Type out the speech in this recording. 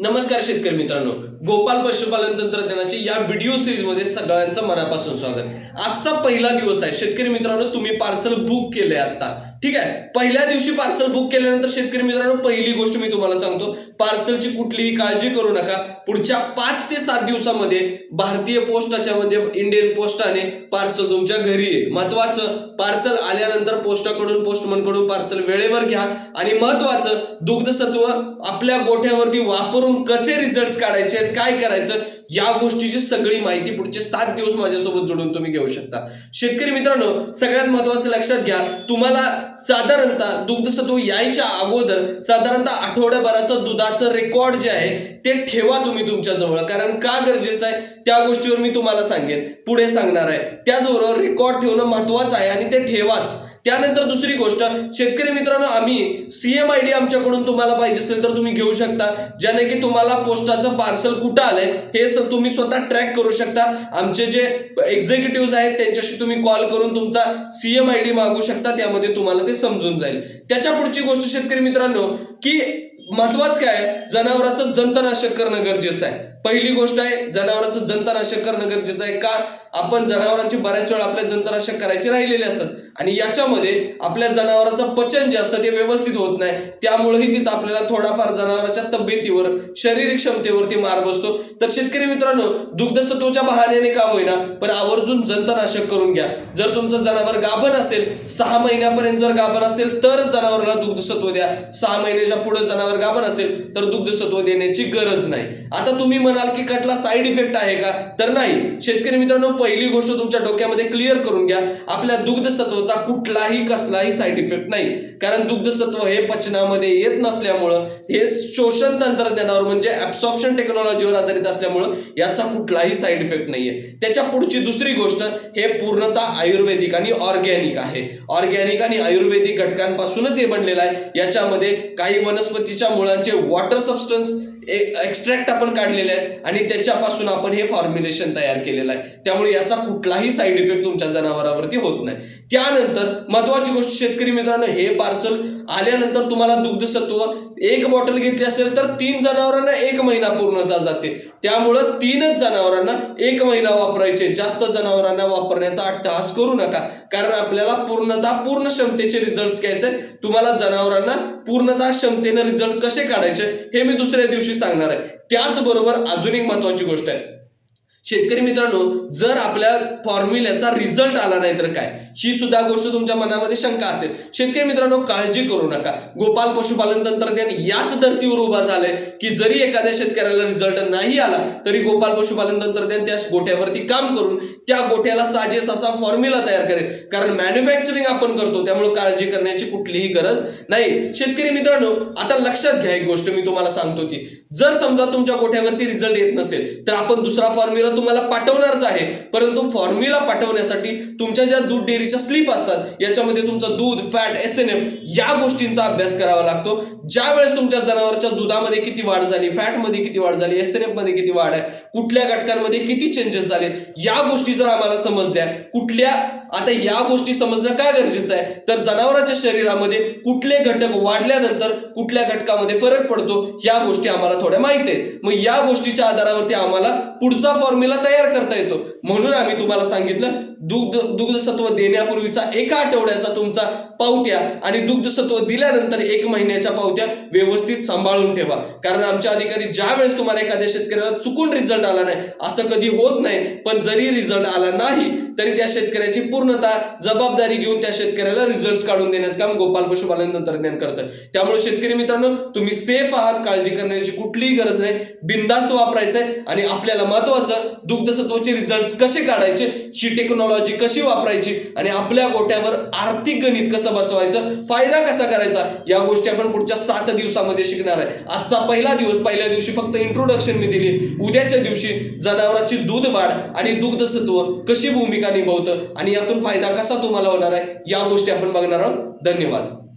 नमस्कार शेतकरी मित्रांनो. गोपाल पशुपालन तंत्रज्ञानाचे या व्हिडिओ सिरीजमध्ये सगळ्यांचं मनापासून स्वागत. आजचा पहिला दिवस आहे. शेतकरी मित्रांनो तुम्ही पार्सल बुक केले आता ठीक आहे. पहिल्या दिवशी पार्सल बुक केल्यानंतर शेतकरी मित्रांनो पहिली गोष्ट मी तुम्हाला सांगतो पार्सलची कुठलीही काळजी करू नका. पुढच्या पाच ते सात दिवसामध्ये भारतीय पोस्टाच्या म्हणजे इंडियन पोस्टाने पार्सल तुमच्या घरी येईल. महत्वाचं पार्सल आल्यानंतर पोस्टाकडून पोस्टमनकडून पार्सल वेळेवर घ्या. आणि महत्वाचं दुग्धसत्व आपल्या गोठ्यावरती वापरून कसे रिझल्ट काढायचे आहेत, काय करायचं या गोष्टीची सगळी माहिती पुढचे सात दिवस माझ्यासोबत जोडून तुम्ही घेऊ शकता. शेतकरी मित्रांनो सगळ्यात महत्वाचं लक्षात घ्या तुम्हाला साधारणतः दुग्धसत्व यायच्या अगोदर साधारणतः आठवड्याभराचं दुधाचं रेकॉर्ड जे आहे ते ठेवा तुम्ही तुमच्या जवळ. कारण का गरजेचं आहे? त्या गोष्टीवर मी तुम्हाला सांगेन. पुढे सांगणार आहे. त्याचबरोबर रेकॉर्ड ठेवणं महत्वाचं आहे आणि ते ठेवाच. त्यानंतर दुसरी गोष्ट शेतकरी मित्रांनो आम्ही सीएम आय डी आमच्याकडून तुम्हाला पाहिजे असेल तर तुम्ही घेऊ शकता ज्याने की तुम्हाला पोस्टाचं पार्सल कुठं आलंय हे तुम्ही स्वतः ट्रॅक करू शकता. आमचे जे एक्झिक्युटिव्ह आहेत त्यांच्याशी तुम्ही कॉल करून तुमचा सीएम आय डी मागू शकता त्यामध्ये तुम्हाला ते समजून जाईल. त्याच्या पुढची गोष्ट शेतकरी मित्रांनो की महत्वाचं काय? जनावराचं जंतनाशक करणं गरजेचं आहे. पहिली गोष्ट आहे जनावरांचं जंतनाशक करणं गरजेचं आहे. का? आपण जनावरांची बऱ्याच वेळा आपल्या जंतनाशक करायचे राहिलेले असतात. आणि याच्यामध्ये आपल्या जनावराचं पचन जे असतं ते व्यवस्थित होत नाही. त्यामुळेही तिथं आपल्याला थोडाफार जनावरांच्या तब्येतीवर शारीरिक क्षमतेवरती मार बसतो. तर शेतकरी मित्रांनो दुग्धसत्वच्या बहाण्याने का होईना पण आवर्जून जंतनाशक करून घ्या. जर तुमचं जनावर गाभण असेल सहा महिन्यापर्यंत जर गाभण असेल तर जनावराला दुग्धसत्व द्या. सहा महिन्याच्या पुढे जनावर गाभण असेल तर दुग्धसत्व देण्याची गरज नाही. आता तुम्ही म्हणाल की कटला साईड इफेक्ट आहे का? तर नाही. शेतकरी मित्रांनो पहिली गोष्ट तुमच्या डोक्यामध्ये क्लिअर करून घ्या. आपल्या दुग्धसत्वाचा कुठलाही कसलाही साईड इफेक्ट नाही. कारण दुग्धसत्व हे पचनामध्ये येत नसल्यामुळं हे शोषण तंत्रज्ञानावर म्हणजे ऍब्सॉर्प्शन टेक्नॉलॉजीवर आधारित असल्यामुळं याचा कुठलाही साईड इफेक्ट नाहीये. त्याच्या पुढची दुसरी गोष्ट हे पूर्णतः आयुर्वेदिक आणि ऑर्गॅनिक आहे. ऑर्गॅनिक आणि आयुर्वेदिक घटकांपासूनच हे बनलेलं आहे. याच्यामध्ये काही वनस्पतीच्या मुळांचे वॉटर सबस्टन्स एक्स्ट्रॅक्ट आपण काढलेले आहेत आणि त्याच्यापासून आपण हे फॉर्म्युलेशन तयार केलेलं आहे. त्यामुळे याचा कुठलाही साईड इफेक्ट तुमच्या जनावरावरती होत नाही. त्यानंतर महत्वाची गोष्ट शेतकरी मित्रांनो हे पार्सल आल्यानंतर तुम्हाला दुग्धसत्व एक बॉटल घेतली असेल तर तीन जनावरांना एक महिना पूर्णता जाते. त्यामुळं तीनच जनावरांना एक महिना वापरायचे. जास्त जनावरांना वापरण्याचा अट्टहास करू नका. कारण आपल्याला पूर्णता पूर्ण क्षमतेचे रिझल्ट घ्यायचे तुम्हाला जनावरांना पूर्णता क्षमतेने रिझल्ट कसे काढायचे हे मी दुसऱ्या दिवशी सांगणार आहे. त्याचबरोबर अजून एक महत्वाची गोष्ट आहे. शेतकरी मित्रांनो जर आपल्या फॉर्म्युल्याचा रिझल्ट आला नाही तर काय? ही सुद्धा गोष्ट तुमच्या मनामध्ये शंका असेल. शेतकरी मित्रांनो काळजी करू नका. गोपाल पशुपालन तंत्रज्ञान याच धर्तीवर उभा झालंय की जरी एखाद्या शेतकऱ्याला रिझल्ट नाही आला तरी गोपाल पशुपालन तंत्रज्ञान त्या गोठ्यावरती काम करून त्या गोठ्याला साजेस असा फॉर्म्युला तयार करेल. कारण मॅन्युफॅक्चरिंग आपण करतो त्यामुळे काळजी करण्याची कुठलीही गरज नाही. शेतकरी मित्रांनो आता लक्षात घ्या एक गोष्ट मी तुम्हाला सांगतो ती. जर समजा तुमच्या गोठ्यावरती रिझल्ट येत नसेल तर आपण दुसरा फॉर्म्युला तुम्हाला पाठवणारच आहे. परंतु फॉर्म्युला पाठवण्यासाठी तुमच्या ज्या दूध डेअरीच्या स्लिप असतात याच्यामध्ये तुमचं दूध फॅट एस एन एम या गोष्टींचा अभ्यास करावा लागतो. ज्या वेळेस तुमच्या जनावरच्या दुधामध्ये किती वाढ झाली फॅटमध्ये किती वाढ झाली एस एन एफमध्ये किती वाढ आहे कुठल्या घटकांमध्ये किती चेंजेस झाले या गोष्टी जर आम्हाला समजल्या कुठल्या आता या गोष्टी समजणं काय गरजेचं आहे? तर जनावरांच्या शरीरामध्ये कुठले घटक वाढल्यानंतर कुठल्या घटकामध्ये फरक पडतो या गोष्टी आम्हाला थोड्या माहिती आहेत. मग या गोष्टीच्या आधारावरती आम्हाला पुढचा फॉर्म्युला तयार करता येतो. म्हणून आम्ही तुम्हाला सांगितलं दुग्ध दुग्धसत्व देण्यापूर्वीचा एका आठवड्याचा तुमचा पावत्या आणि दुग्धसत्व दिल्यानंतर एक महिन्याच्या पावत्या व्यवस्थित सांभाळून ठेवा. कारण आमच्या अधिकारी ज्या वेळेस तुम्हाला एखाद्या शेतकऱ्याला चुकून रिझल्ट आला नाही असं कधी होत नाही. पण जरी रिझल्ट आला नाही तरी त्या शेतकऱ्याची पूर्णतः जबाबदारी घेऊन त्या शेतकऱ्याला रिझल्ट काढून देण्याचं काम गोपाल पशुपालन तंत्रज्ञान करतं. त्यामुळे शेतकरी मित्रांनो तुम्ही सेफ आहात काळजी करण्याची कुठलीही गरज नाही. बिंदास्त वापरायचंय आणि आपल्याला महत्वाचं दुग्धसत्वाचे रिझल्ट कसे काढायचे ही टेक्नॉलॉजी कशी वापरायची आणि आपल्या गोट्यावर आर्थिक गणित कसं बसवायचं फायदा कसा करायचा या गोष्टी आपण पुढच्या सात दिवसामध्ये शिकणार आहे. आजचा पहिला दिवस पहिल्या दिवशी फक्त इंट्रोडक्शन मी दिली. उद्याच्या दिवशी जनावरांची दूध वाढ आणि दुग्धसत्व कशी भूमिका निभावतं आणि यातून फायदा कसा तुम्हाला होणार आहे? या गोष्टी आपण बघणार आहोत. धन्यवाद.